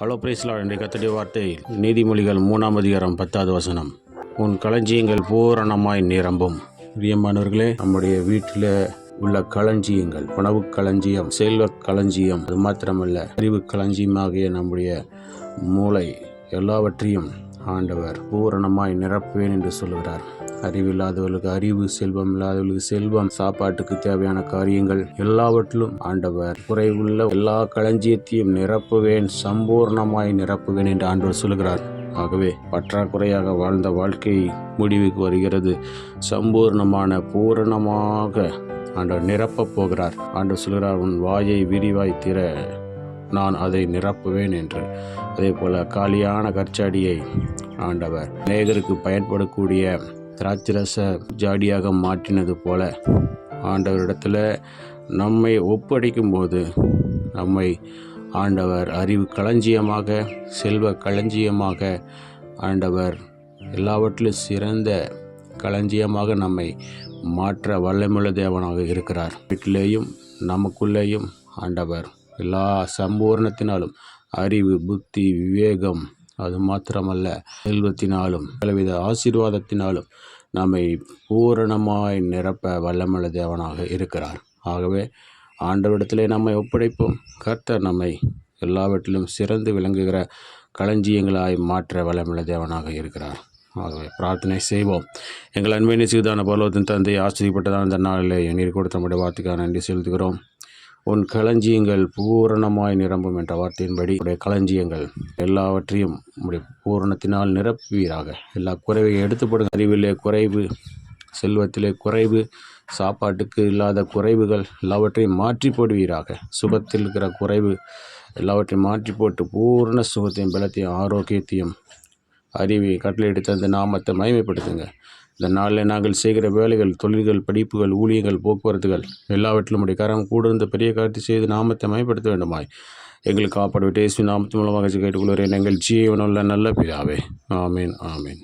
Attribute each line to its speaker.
Speaker 1: Hello பிரைஸ்லா என்ற கத்தடி வார்த்தை நீதிமொழிகள் மூணாம் அதிகாரம் பத்தாவது வசனம். உன் களஞ்சியங்கள் பூரணமாய் நிரம்பும். பிரியமானவர்களே நம்முடைய வீட்டில் உள்ள களஞ்சியங்கள் உணவு களஞ்சியம் செல்வ களஞ்சியம் அது மாத்திரமல்ல அறிவு களஞ்சியமாகிய நம்முடைய மூளை எல்லாவற்றையும் ஆண்டவர் பூரணமாய் நிரப்புவேன் என்று சொல்கிறார் அறிவில்லாதவர்களுக்கு அறிவு செல்வம் இல்லாதவர்களுக்கு செல்வம் சாப்பாட்டுக்கு தேவையான காரியங்கள் எல்லாவற்றிலும் ஆண்டவர் குறைவுள்ள எல்லா களஞ்சியத்தையும் நிரப்புவேன் சம்பூர்ணமாய் நிரப்புவேன் என்று ஆண்டவர் சொல்லுகிறார். ஆகவே பற்றாக்குறையாக வாழ்ந்த வாழ்க்கை முடிவுக்கு வருகிறது. சம்பூர்ணமான பூரணமாக ஆண்டவர் நிரப்பப் போகிறார். ஆண்டவர் சொல்கிறார் உன் வாயை விரிவாய் திற நான் அதை நிரப்புவேன் என்று. அதே போல காலியான கற்சாடியை ஆண்டவர். அநேகருக்கு பயன்படக்கூடிய திராட்சரச ஜாடியாக மாற்றினது போல ஆண்டவரிடத்தில் நம்மை ஒப்படைக்கும் போது நம்மை ஆண்டவர் அறிவு களஞ்சியமாக செல்வ களஞ்சியமாக ஆண்டவர் எல்லாவற்றிலும் சிறந்த களஞ்சியமாக நம்மை மாற்ற வல்லமுள்ள தேவனாக இருக்கிறார். வீட்டிலேயும் நமக்குள்ளேயும் ஆண்டவர் எல்லா சம்பூர்ணத்தினாலும் அறிவு புத்தி விவேகம் அது மாத்திரமல்ல செல்வத்தினாலும் பலவித ஆசீர்வாதத்தினாலும் நம்மை பூரணமாய் நிரப்ப வல்லமல்ல தேவனாக இருக்கிறார். ஆகவே ஆண்டவரிடத்திலே நம்மை ஒப்படைப்போம். கர்த்தர் நம்மை எல்லாவற்றிலும் சிறந்து விளங்குகிற களஞ்சியங்களாய் மாற்ற வளமுள்ள தேவனாக இருக்கிறார். ஆகவே பிரார்த்தனை செய்வோம். எங்கள் அன்பை நிச்சயதான பலவத்தின் தந்தை ஆச்சரியப்பட்டதான இந்த நாளில் நீர் கொடுத்த நம்முடைய வார்த்தைக்காக நன்றி செலுத்துகிறோம். உன் களஞ்சியங்கள் பூரணமாய் நிரம்பும் என்ற வார்த்தையின்படி உடைய களஞ்சியங்கள் எல்லாவற்றையும் உடைய பூரணத்தினால் நிரப்புவீராக. எல்லா குறைவையும் எடுத்துப்படும். அறிவிலே குறைவு செல்வத்திலே குறைவு சாப்பாட்டுக்கு இல்லாத குறைவுகள் எல்லாவற்றையும் மாற்றி போடுவீராக சுகத்தில் இருக்கிற குறைவு எல்லாவற்றையும் மாற்றி போட்டு பூரண சுகத்தையும் பலத்தையும் ஆரோக்கியத்தையும் அறிவை கட்டளையிட்டு அந்த நாமத்தை மகிமைப்படுத்துங்க. இந்த நாளில் நாங்கள் செய்கிற வேலைகள் தொழில்கள் படிப்புகள் ஊழியங்கள் போக்குவரத்துகள் எல்லாவற்றிலும் உடைய கரம் கூட இருந்த பெரிய காட்சி செய்து நாமத்தை மயப்படுத்த வேண்டுமாய். எங்களுக்கு காப்பாடு விட்டு இயேசு நாமத்து மூலமாக கேட்டுக்கொள்கிறேன். எங்கள் ஜீவனுள்ள நல்ல பிதாவே. ஆமீன் ஆமீன்.